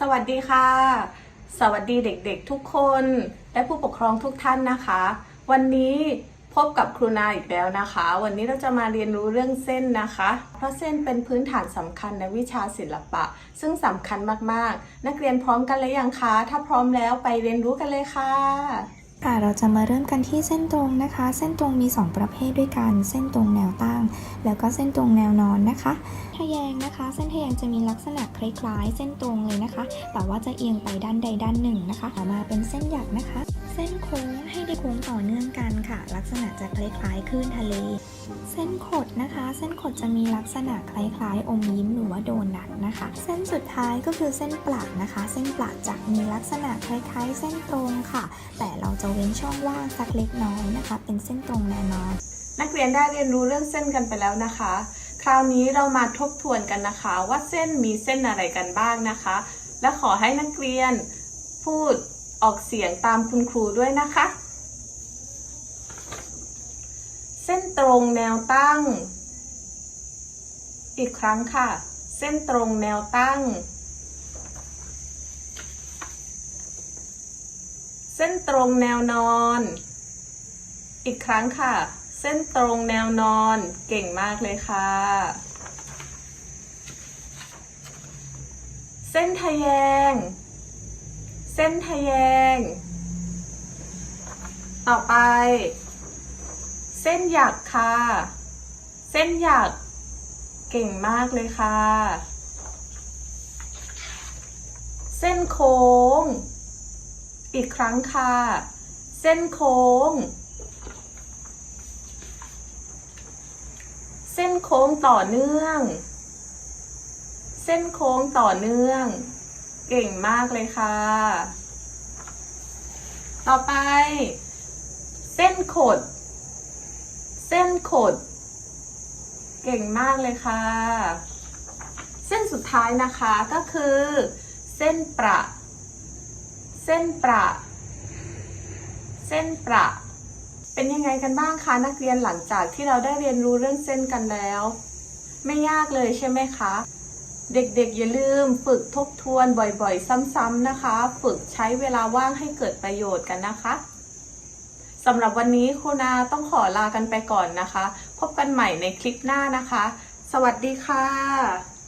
สวัสดีค่ะ สวัสดีเด็กๆทุกคน และผู้ปกครองทุกท่านนะคะ วันนี้พบกับครูนาอีกแล้วนะคะ วันนี้เราจะมาเรียนรู้เรื่องเส้นนะคะ เพราะเส้นเป็นพื้นฐานสำคัญในวิชาศิลปะ ซึ่งสำคัญมากๆ นักเรียนพร้อมกันหรือยังคะถ้าพร้อมแล้วไปเรียนรู้กันเลยค่ะค่ะเราจะมาเริ่มกันที่เส้นตรงนะคะ เส้นตรงมี 2 ประเภทด้วยกัน เส้นตรงแนว ตั้งแล้วก็เส้นตรงแนวนอนนะคะทะแยงนะคะ เส้นทะแยงจะมีลักษณะคล้ายๆ เส้นตรงเลยนะคะ แต่ว่าจะเอียงไปด้านใดด้านหนึ่งนะคะต่อมาเป็นเส้นหยักนะคะ เส้นโค้งให้ได้โค้งต่อเนื่องกันค่ะ ลักษณะจะคล้ายๆคลื่นทะเล เส้นขดนะคะ เส้นขดจะมีลักษณะคล้ายๆ อมยิ้มหรือว่าโดนัทนะคะ เส้นสุดท้ายก็คือเส้นปลักนะคะ เส้นปลักจะมีลักษณะคล้ายๆ เส้นตรงค่ะ แต่เราจะเว้นช่องว่างสักเล็กน้อยนะคะ เป็นเส้นตรงแน่นอน นักเรียนได้เรียนรู้เรื่องเส้นกันไปแล้วนะคะ คราวนี้เรามาทบทวนกันนะคะ ว่าเส้นมีเส้นอะไรกันบ้างนะคะ และขอให้นักเรียนพูดออกเสียงตามคุณครูด้วยนะคะ เส้นตรงแนวตั้ง อีกครั้งค่ะ เส้นตรงแนวตั้ง เส้นตรงแนวนอน อีกครั้งค่ะ เส้นตรงแนวนอนเก่งมากเลยค่ะ เส้นทะแยง เส้นทะแยง ต่อไป เส้นหยักค่ะ เส้นหยักเก่งมากเลยค่ะ เส้นโค้ง อีกครั้งค่ะ เส้นโค้ง เส้นโค้งต่อเนื่อง เส้นโค้งต่อเนื่อง เก่งมากเลยค่ะ ต่อไป เส้นขด เส้นขด เก่งมากเลยค่ะ เส้นสุดท้ายนะคะก็คือ เส้นประ เส้นประ เส้นประ เป็นยังไงกันบ้างคะนักเรียนหลังจากที่เราได้เรียนรู้เรื่องเส้นกันแล้ว ไม่ยากเลยใช่ไหมคะ เด็กๆอย่าลืมฝึกทบทวนบ่อยๆ ซ้ำๆนะคะ ฝึกใช้เวลาว่างให้เกิดประโยชน์กันนะคะสำหรับวันนี้ครูนาต้องขอลากันไปก่อนนะคะ พบกันใหม่ในคลิปหน้านะคะ สวัสดีค่ะ